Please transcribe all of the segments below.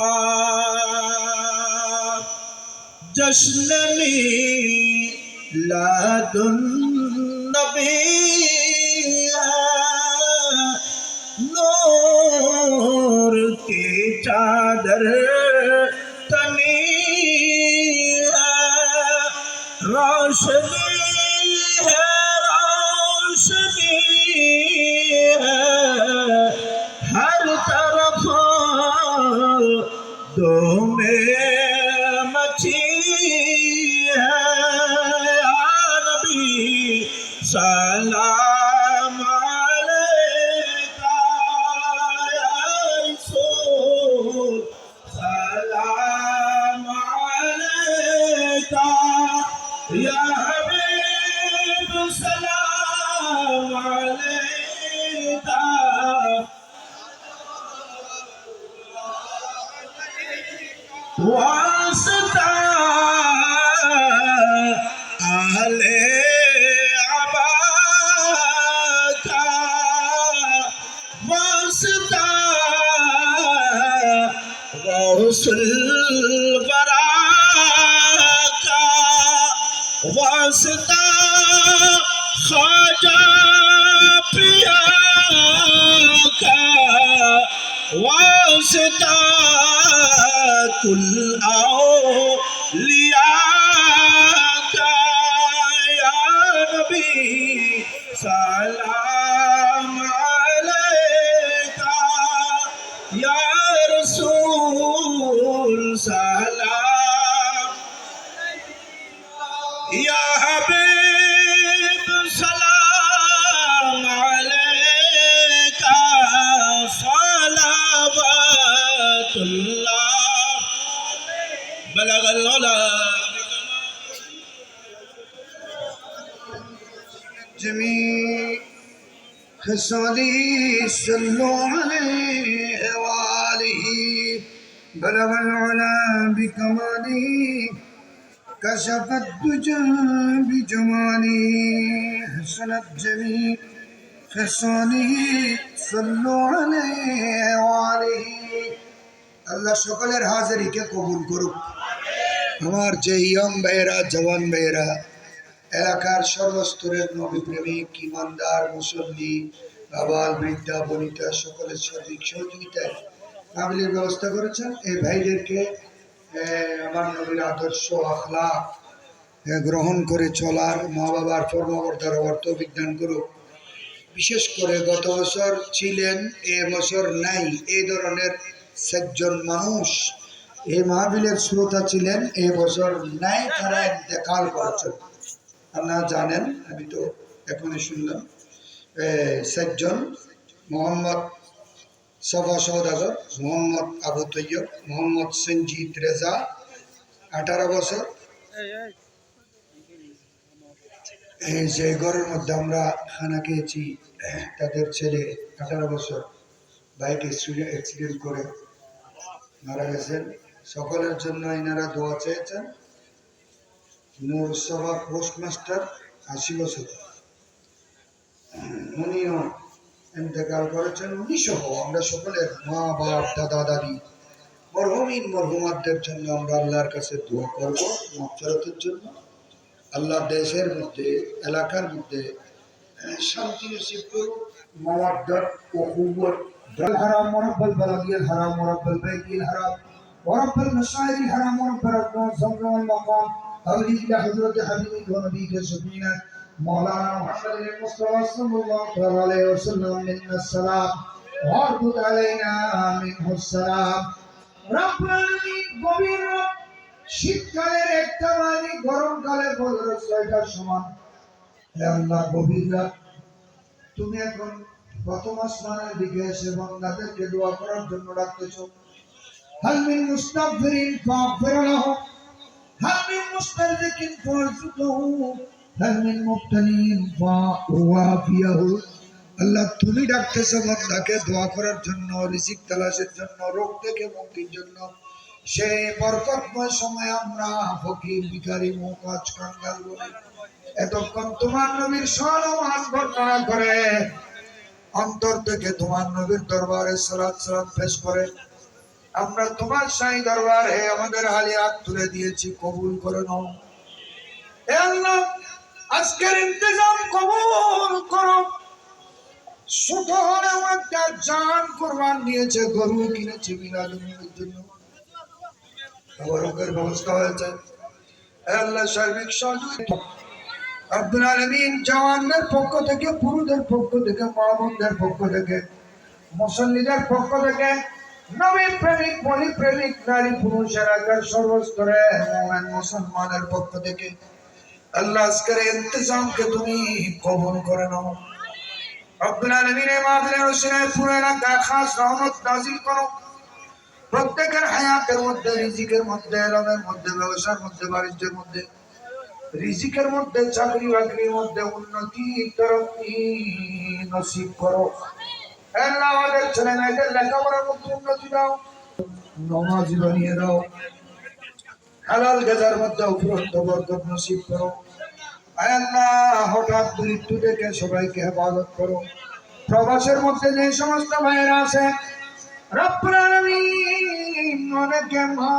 بہار جشن میلاد النبی نور کی چادر تنی روشنی ہے روشنی البرا کا واسطہ خواجہ پیا کا واسطہ کل آؤ لیا بلغ العلا. جميع خصاله صلوا عليه وآله. بلغ العلا بكماله. كشف الدجى بجماله. حسنت جميع خصاله صلوا عليه وآله. আল্লাহ সকলের হাজারিকে কবুল করুক। আমার যে ইয়ং ভাইয়েরা, জওয়ান ভাইয়েরা, এলাকার সর্বস্তরের নবী প্রেমিক ইমানদার, মুসল্লি আবাল বৃদ্ধা, বনিতা, সকলের সার্বিক সহযোগিতায় কাবিলের ব্যবস্থা করেছেন। এই ভাইদেরকে আমার নবীর আদর্শ আখলা গ্রহণ করে চলার মা বাবার কর্মকর্তার অর্থ বিজ্ঞান করুক। বিশেষ করে গত বছর ছিলেন, এ বছর নাই এই ধরনের সাতজন মানুষ এই মাহবিলের শ্রোতা ছিলেন এ বছর নাই তারা ইন্তেকাল করেছেন। আপনারা জানেন আমি তো এখনই শুনলাম এ, সাতজন মোহাম্মদ সভা সৌদাগর মোহাম্মদ আবু তৈয়ব মোহাম্মদ সঞ্জিত রেজা আঠারো বছর। এই যে ঘরের মধ্যে আমরা খানা খেয়েছি তাদের ছেলে আঠারো বছর। বাইক অ্যাক্সিডেন্ট করে মারা গেছেন। সকলের জন্য এনারা দোয়া চেয়েছেন। নূর পোস্টমাস্টার আশি বছর। উনিও ইন্তেকাল করেছেন। উনি সহ আমরা সকলের মা, বাপ, দাদা, দাদি মরহুমিন মরহুমাদের জন্য আমরা আল্লাহর কাছে দোয়া করব মফরতের জন্য। আল্লাহ দেশের মধ্যে, এলাকার মধ্যে শান্তি নসিব করুক। ও কুওয়াত الحرام ورب البلد الحرام ورب البيت الحرام ورب المشاعر الحرام ورب الركن الزمن والمقام أولي إلى حضرة حبيبك ونبيك سبحانه مولانا محمد المصطفى صلى الله تعالى عليه وسلم منا السلام واربط علينا منه السلام رب العالمين গভীর রাত, শীতকালের একটা বাড়ি গরমকালে পনেরো ছয়টার সমান হে আল্লাহ গভীর রাত, তুমি এখন প্রথম আসমানের দিকে এসে দোয়া করার জন্য ডাকতেছ। হালমিন মুস্তাগফিরিন ফাগফির লাহু। হালমিন হালমিন আল্লাহ তুমি ডাকতেছো বান্দাকে দোয়া করার জন্য, রিজিক তালাশের জন্য, রোগ থেকে মুক্তির জন্য। সেই বরকতময় সময় আমরা ফকির, ভিখারি মুকাজ কাঙ্গাল এতক্ষণ তোমার নবীর সনমান বর্ণনা করে অন্তর থেকে তোমার নবীর দরবারে সালাত সালাম পেশ করে। আমরা তোমার সাই দরবারে আমাদের হালি হাত তুলে দিয়েছি, কবুল করে নাও। হে আল্লাহ, আজকের ইন্তজাম কবুল করো। ছোট হলেও একটা জান কোরবান দিয়েছে, গরু কিনেছে মিলাদুনের জন্য। ব্যবস্থা হয়েছে। আল্লাহ সার্বিক সহযোগিতা আব্দুল আলমিন জওয়ানদের পক্ষ থেকে, পুরুষদের পক্ষ থেকে মা পক্ষ থেকে, মুসল্লিদের পক্ষ থেকে নবী প্রেমিক বলি প্রেমিক, নারী, পুরুষ, এলাকার সর্বস্তরে মুসলমানের পক্ষ থেকে, আল্লাহ আজকের ইন্তজামকে তুমি কবুল করে নাও। রব্বুল আলামিনের মাহফিলের রসুলের পুরো এলাকা খাস রহমত নাজিল করো। প্রত্যেকের হায়াতের মধ্যে, রিজিকের মধ্যে এলমের মধ্যে, ব্যবসার মধ্যে, বাণিজ্যের মধ্যে রিজিকের মধ্যে, চাকরি বাকরির মধ্যে উন্নতি নসিব করো। আল্লাহ আমাদের ছেলে মেয়েদের লেখাপড়ার মধ্যে উন্নতি দাও, নমাজ বানিয়ে দাও, হালাল গেজার মধ্যে উপরন্ত বরকত নসিব করো। আল্লাহ হঠাৎ মৃত্যু থেকে সবাইকে হেফাজত করো। প্রবাসের মধ্যে যে সমস্ত ভাইয়েরা আছে অনেকে মা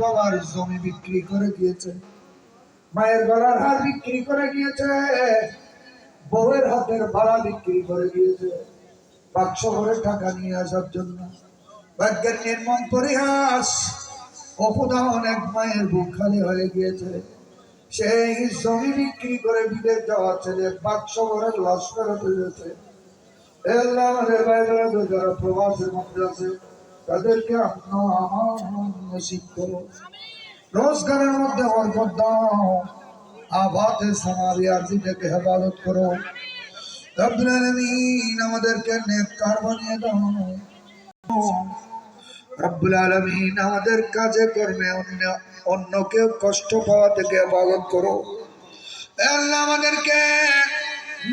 বাবার জমি বিক্রি করে দিয়েছে মায়ের গলার হার বিক্রি করে গিয়েছে। বউয়ের হাতের ভাড়া বিক্রি করে দিয়েছে বাক্স ভরে টাকা নিয়ে আসার জন্য। ভাগ্যের নির্মম পরিহাস অপদা অনেক মায়ের বুক খালি হয়ে গিয়েছে। সেই জমি বিক্রি করে বিদেশ যাওয়া ছেলে বাক্স ভরে লস আমাদের বাইরে যারা প্রবাসের মধ্যে আছে, তাদেরকে আপনার আমার নসিব করো। রোজগারের মধ্যে বরকত দাও। আবাতে সমাবি আরজি থেকে হেফাজত করো। আমাদেরকে নেককার বানিয়ে দাও। রব্বুল আলামিন আমাদের কাজে কর্মে অন্য অন্যকে কষ্ট পাওয়া থেকে হেফাজত করো। আল্লাহ আমাদেরকে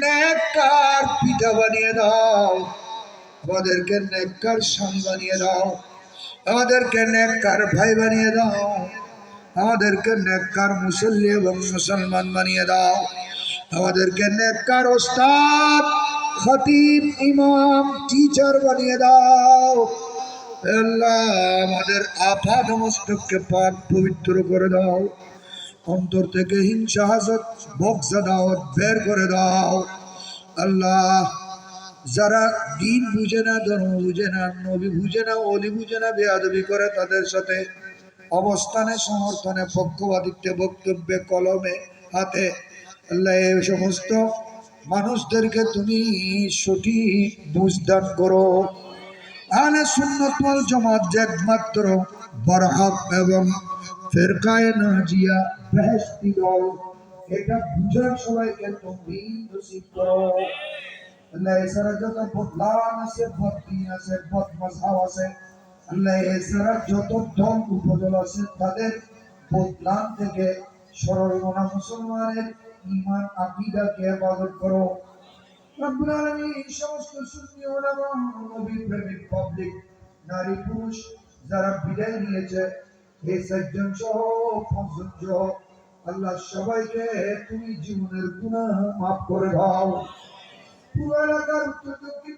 নেককার পিতা বানিয়ে দাও। আমাদেরকে নেককার স্বামী বানিয়ে দাও। আমাদেরকে নেককার ভাই বানিয়ে দাও। আমাদেরকে নেককার মুসল্লি এবং মুসলমান বানিয়ে দাও। আমাদেরকে নেককার ওস্তাদ, খতিব, ইমাম টিচার বানিয়ে দাও। আল্লাহ, আমাদের আপাত মস্তককে পাক পবিত্র করে দাও। অন্তর থেকে হিংসা হাসত বক্সা দাওয়াত বের করে দাও। আল্লাহ, যারা দিন বুঝে না, ধর্ম বুঝে না, নবী বুঝে না, অলি বুঝে না, বেয়াদবি করে তাদের সাথে অবস্থানে সমর্থনে পক্ষপাতিত্বে বক্তব্যে, কলমে, হাতে আল্লাহ এই সমস্ত মানুষদেরকে তুমি সঠিক বুঝদান করো। আলে সুন্নত ওয়াল জামাত একমাত্র বরহাব এবং ফেরকায়ে নাজিয়া বেহেশতি দল, এটা বুঝার সবাইকে তুমি নসিব করো। আল্লাহ এছাড়া যত বদলান আছে বদিন আছে বদ মজহাব আছে এছাড়া যত দল উপদল আছে, তাদের থেকে মুসলমানের করো। সমস্ত পাবলিক নারী, পুরুষ যারা বিদায় নিয়েছে আল্লাহ সবাইকে তুমি জীবনের গুনাহ মাফ করে দাও। পুরো এলাকার উত্তর দক্ষিণ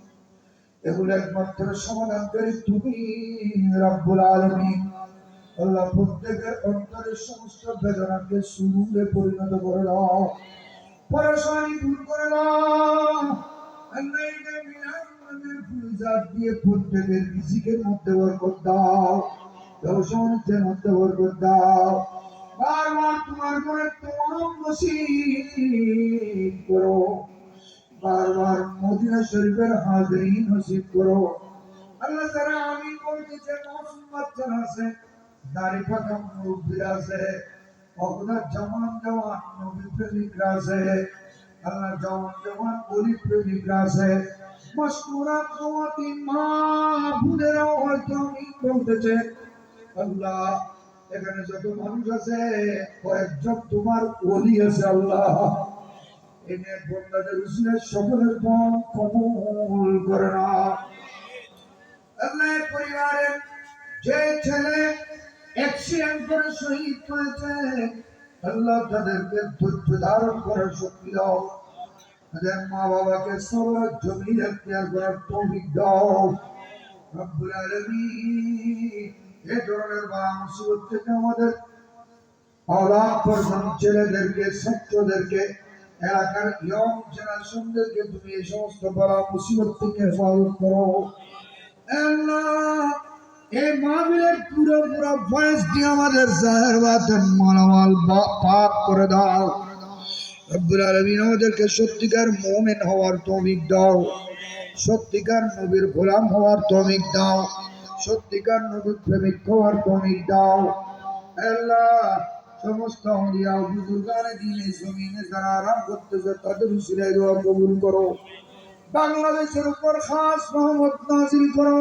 এগুলো একমাত্র সমাধানকারী তুমি, রব্বুল আলামিন। আল্লাহ প্রত্যেকের অন্তরের সমস্ত বেদনাকে সুরুলে পরিণত করে দাও। পরেশানি দূর করে দাও। দিয়ে প্রত্যেকের রিজিকের মধ্যে বরকত দাও। ব্যবসায়ের মধ্যে বরকত দাও। বারবার তোমার করে তোমার নসিব করো। বারবার মদিনা শরীফের হাজিরি নসিব করো। আল্লাহ যারা আমি বলতেছে মাসুম বাচ্চারা আছে, দাড়ি আছে। আপনার জওয়ান নবী প্রেমিকরা আছে। আল্লাহ জওয়ান জওয়ান প্রেমিকরা আছে। মা বোনেরাও হয়তো আমি আল্লাহ, এখানে যত মানুষ আছে, কয়েকজন তোমার ওলি আছে, আল্লাহ। এনে বন্দাদের উসিলে সকলের পণ কবুল করে না। আল্লাহ পরিবারের যে ছেলে অ্যাক্সিডেন্ট করে শহীদ হয়েছে, আল্লাহ তাদেরকে ধৈর্য ধারণ করার শক্তি দাও। তাদের মা বাবাকে সবার জমি এখতিয়ার করার তৌফিক দাও। রব্বুল আলামিন এই ধরনের বা মুসিবত থেকে আমাদের অলাপ পর্যন্ত ছেলেদেরকে, ছাত্রদেরকে এলাকার ইয়ং জেনারেশনদেরকে তুমি এই সমস্ত মুসিবত থেকে হেফাজত করো। এই মাহবিলের পুরো পুরো বয়স দিয়ে আমাদের জাহের মালামাল করে দাও। আলামিন আমাদেরকে সত্যিকার মুমিন হওয়ার তৌফিক দাও। সত্যিকার নবীর গোলাম হওয়ার তৌফিক দাও। সত্যিকার নবীর প্রেমিক হওয়ার তৌফিক দাও। আল্লাহ সমস্ত আউলিয়া ও বুজুর্গানে দিনে জমিনে যারা আরাম করতেছে, তাদের উসিলায় দোয়া কবুল করো। বাংলাদেশের উপর খাস রহমত নাজিল করো।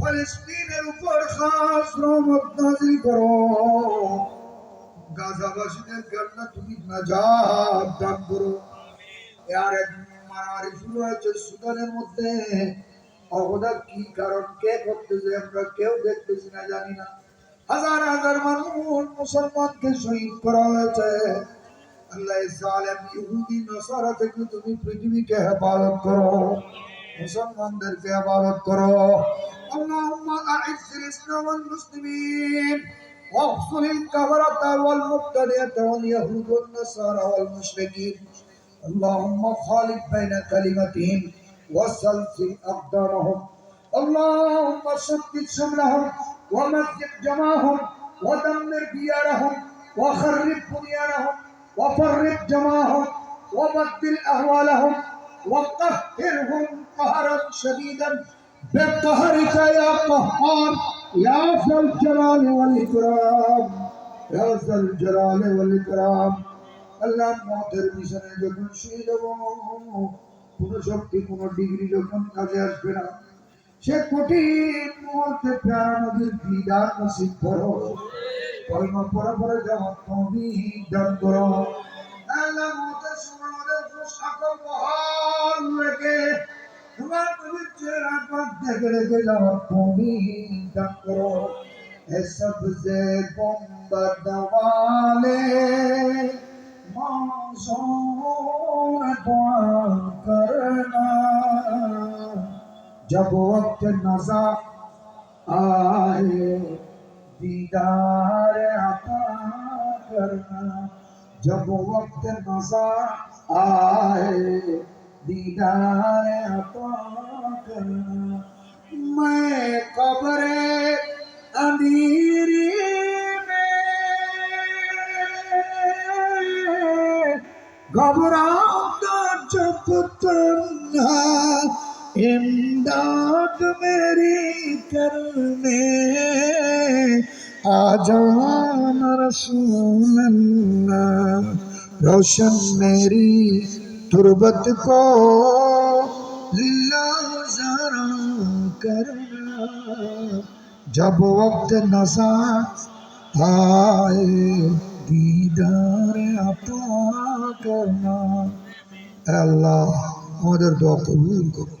ফলস্তিনের উপর খাস রহমত নাজিল করো। গাজাবাসীদের জন্য তুমি নাজাত দান করো। আর এক মারামারি শুরু হয়েছে সুদানের মধ্যে। অবদান কি কারণ, কে করতেছে, আমরা কেউ দেখতেছি না, জানি না। হাজার হাজার মানুষ মুসলমানকে শহীদ করা হয়েছে আল্লাহ জালেম ইহুদি নসারা থেকে তুমি পৃথিবীকে হেফাজত করো মুসলমানদেরকে হেফাজত করো اللهم أعز الإسلام والمسلمين واغفر الكفرة والمبتدئة واليهود والنصارى والمشركين اللهم خالف بين كلمتهم وسلسل أقدامهم اللهم شتت شملهم ومزق جماعهم ودمر ديارهم وخرب بنيانهم وفرق جماعهم وبدل أهوالهم وقهرهم قهرا شديدا بقهرك يا قهار يا ذا الجلال والإكرام يا ذا الجلال والإكرام আল্লাহ মতের মিশনে যখন শহীদ কোন শক্তি কোন ডিগ্রি যখন কাজে আসবে না সে কঠিন মুহূর্তে প্যারা নদীর দিদার নসিব করো। কর্ম পরে পরে যেমন তুমি দান করো আল্লাহ মতে সুমনের সকল বহন রেখে তোমার নদীর চেহারা পথ দেখে রেখে যেমন তুমি দান করো এসব যে বম্বা দেওয়ালে মৌসুম जब वक्त नजा आए, दीदार अता करना। जब वक्त नजा आए, दीदार अता करना। मैं कब्रे अमीरी में घबराता जब तन्हा इमदाद मेरी करने आ जाना रसूल अल्लाह रोशन मेरी तुरबत को लिल्ला जरा करना जब वक्त नजा आए दीदार अता करना আল্লাহ আমাদের দোয়া কবুল করো